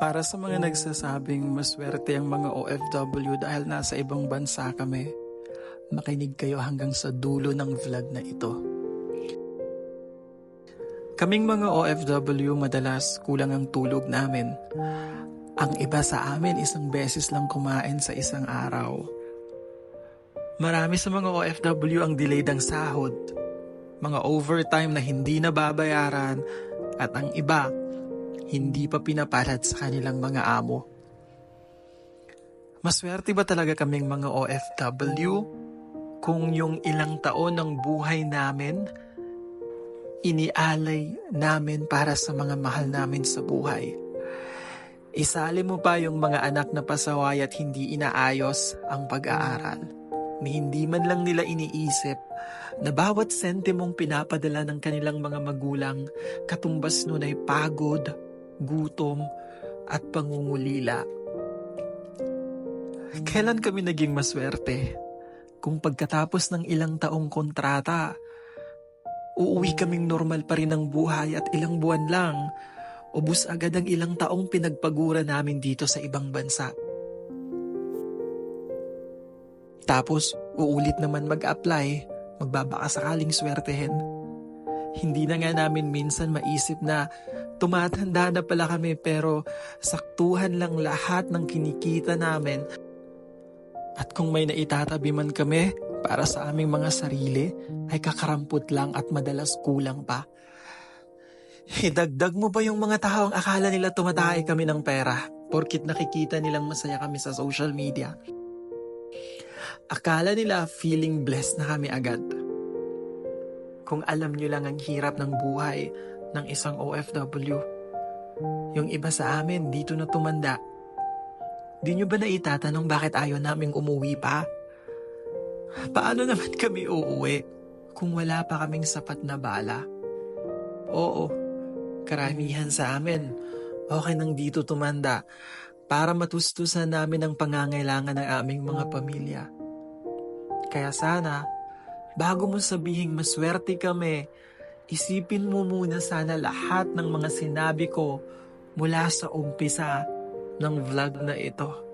Para sa mga nagsasabing maswerte ang mga OFW dahil nasa ibang bansa kami, makinig kayo hanggang sa dulo ng vlog na ito. Kaming mga OFW madalas kulang ang tulog namin. Ang iba sa amin isang beses lang kumain sa isang araw. Marami sa mga OFW ang delayed ang sahod, mga overtime na hindi nababayaran, at ang iba hindi pa pinapalad sa kanilang mga amo. Maswerte ba talaga kaming mga OFW kung yung ilang taon ng buhay namin inialay namin para sa mga mahal namin sa buhay? Isali mo pa yung mga anak na pasaway at hindi inaayos ang pag-aaral. Ni hindi man lang nila iniisip na bawat sentimong pinapadala ng kanilang mga magulang katumbas nun ay pagod, gutom, at pangungulila. Kailan kami naging maswerte? Kung pagkatapos ng ilang taong kontrata, uuwi kaming normal pa rin ang buhay at ilang buwan lang, ubus agad ang ilang taong pinagpagura namin dito sa ibang bansa. Tapos, uulit naman mag-apply, magbabaka sakaling swertehin. Hindi na nga namin minsan maisip na tumatanda na pala kami pero saktuhan lang lahat ng kinikita namin. At kung may naitatabi man kami para sa aming mga sarili, ay kakarampot lang at madalas kulang pa. Idagdag mo ba yung mga tao ang akala nila tumatay kami ng pera porkit nakikita nilang masaya kami sa social media? Akala nila feeling blessed na kami agad. Kung alam nyo lang ang hirap ng buhay ng isang OFW, yung iba sa amin dito na tumanda, di nyo ba naitatanong bakit ayaw naming umuwi pa? Paano naman kami uuwi kung wala pa kaming sapat na bala? Oo, karamihan sa amin, okay nang dito tumanda para matustusan namin ang pangangailangan ng aming mga pamilya. Kaya sana, bago mo sabihing maswerte kami, isipin mo muna sana lahat ng mga sinabi ko mula sa umpisa ng vlog na ito.